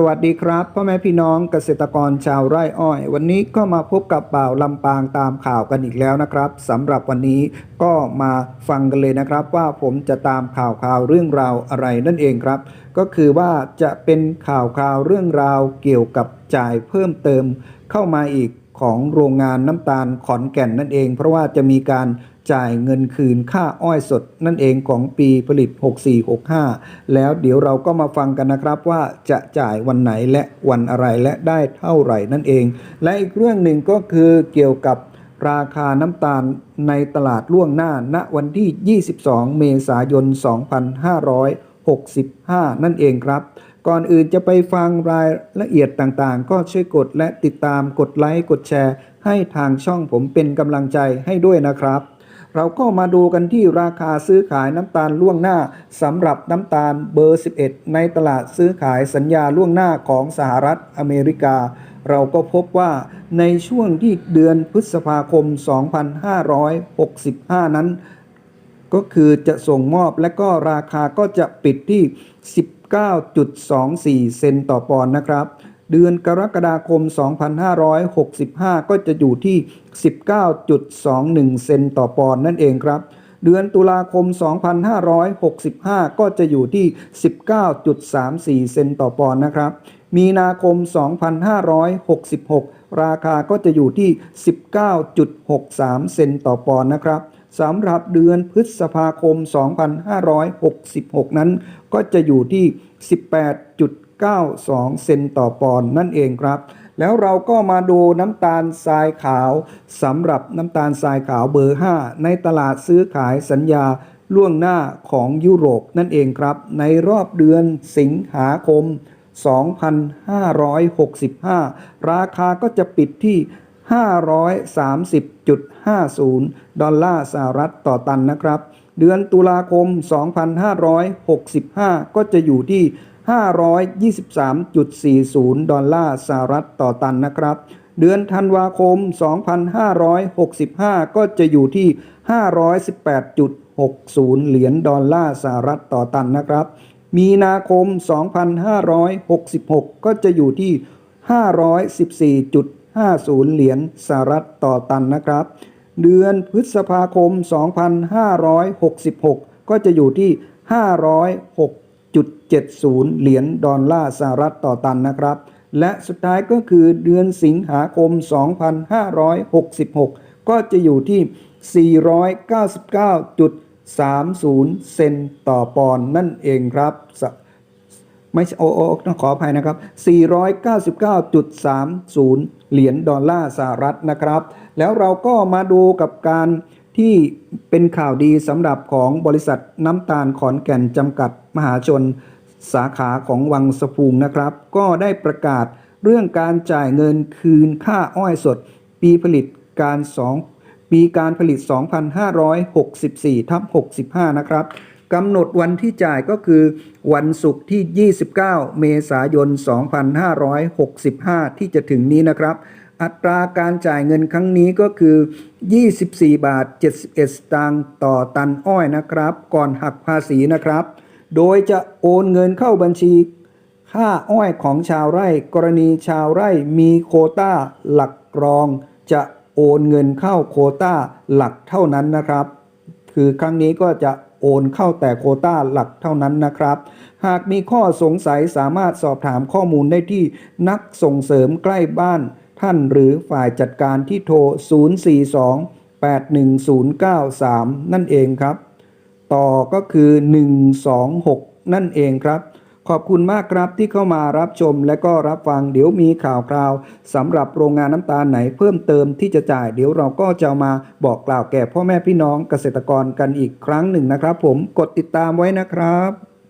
สวัสดีครับพ่อแม่พี่น้องเกษตรกรชาวไร่อ้อย วันนี้ก็มาพบกับบ่าวลำปางตามข่าวกันอีกแล้วนะครับสำหรับวันนี้ก็มาฟังกันเลยนะครับ ว่าผมจะตามข่าวข่าวเรื่องราวอะไรนั่นเองครับ ก็คือว่าจะเป็นข่าวข่าวเรื่องราวเกี่ยวกับจ่ายเพิ่มเติมเข้ามาอีก ของโรงงานน้ำตาลขอนแก่นนั่นเอง เพราะว่าจะมีการจ่ายเงินคืนค่าอ้อยสดนั่นเองของปีผลิต 6465 แล้วเดี๋ยวเราก็มาฟังกันนะครับว่าจะจ่ายวันไหนและวันอะไรและได้เท่าไหร่นั่นเอง และอีกเรื่องหนึ่งก็คือเกี่ยวกับราคาน้ำตาลในตลาดล่วงหน้าณวันที่ 22 เมษายน 2565 นั่นเองครับ ก่อนอื่นจะไปฟังรายละเอียดต่างๆ ก็ช่วยกดและติดตามกดไลค์กดแชร์ ให้ทางช่องผมเป็นกำลังใจให้ด้วยนะครับ เราก็มาดูกันที่ราคาซื้อขายน้ำตาลล่วงหน้าสำหรับน้ำตาลเบอร์ 11 ในตลาดซื้อขายสัญญาล่วงหน้าของสหรัฐอเมริกา เราก็พบว่าในช่วงที่เดือนพฤษภาคม 2565 นั้น ก็คือจะส่งมอบและก็ราคาก็จะปิดที่ 19.24 เซนต์ต่อปอนด์นะครับ เดือนกรกฎาคม 2565 ก็จะอยู่ที่ 19.21 เซนต์ต่อปอนด์นั่นเองครับ เดือนตุลาคม 2565 ก็จะอยู่ที่ 19.34 เซนต์ต่อปอนด์นะครับ มีนาคม 2566 ราคาก็จะอยู่ที่ 19.63 เซนต์ต่อปอนด์นะครับ สำหรับเดือนพฤษภาคม 2566 นั้น ก็จะอยู่ที่ 18.92 เซนต์ต่อปอนด์นั่นเองครับ แล้วเราก็มาดูน้ำตาลทรายขาวสำหรับน้ำตาลทรายขาวเบอร์ 5 ในตลาดซื้อขายสัญญาล่วงหน้าของยุโรปนั่นเองครับ ในรอบเดือนสิงหาคม 2565 ราคาก็จะปิดที่ 530.50 ดอลลาร์สหรัฐต่อตันนะครับ เดือนตุลาคม 2565 ก็จะอยู่ที่ 523.40 ดอลลาร์สหรัฐต่อตันนะครับ เดือนธันวาคม 2565 ก็จะอยู่ที่ 518.60 เหรียญดอลลาร์สหรัฐต่อตันนะครับ มีนาคม 2566 ก็จะอยู่ที่ 514.60 50 เหรียญสหรัฐต่อตันนะครับ เดือนพฤษภาคม 2566 ก็จะอยู่ที่ 506.70 เหรียญดอลลาร์สหรัฐต่อตันนะครับ และสุดท้ายก็คือเดือนสิงหาคม 2566 ก็จะอยู่ที่ 499.30 เซนต์ต่อปอนด์นั่นเองครับ ไม่ใช่โอโอต้องขออภัยนะครับ 499.30 เหรียญดอลลาร์สหรัฐนะครับ แล้วเราก็มาดูกับการที่เป็นข่าวดีสำหรับของบริษัทน้ำตาลขอนแก่นจำกัดมหาชน สาขาของวังสะพุงนะครับ ก็ได้ประกาศเรื่องการจ่ายเงินคืนค่าอ้อยสด ปีผลิตการ 2 ปีการผลิต 2564ทับ65 นะครับ กำหนดวันที่จ่ายก็คือ วันศุกร์ที่ 29 เมษายน 2565 ที่จะถึงนี้นะครับ อัตราการจ่ายเงินครั้งนี้ก็คือ 24 บาท 71 สตางค์ต่อตันอ้อยนะครับ ก่อนหักภาษีนะครับ โดยจะโอนเงินเข้าบัญชีค่าอ้อยของชาวไร่ กรณีชาวไร่มีโคต้าหลักกรอง จะโอนเงินเข้าโคต้าหลักเท่านั้นนะครับ คือครั้งนี้ก็จะ โอนเข้าแต่โคต้าหลักเท่านั้นนะครับ หากมีข้อสงสัยสามารถสอบถามข้อมูลได้ที่นักส่งเสริมใกล้บ้านท่านหรือฝ่ายจัดการที่โทร 042-81093 นั่นเองครับ ต่อก็คือ 126 นั่นเองครับ ขอบคุณมากครับที่เข้ามารับชมและก็รับฟังเดี๋ยวมีข่าวคราวสำหรับโรงงานน้ำตาลไหนเพิ่มเติมที่จะจ่ายเดี๋ยวเราก็จะมาบอกกล่าวแก่พ่อแม่พี่น้องเกษตรกรกันอีกครั้งหนึ่งนะครับ ผมกดติดตามไว้นะครับ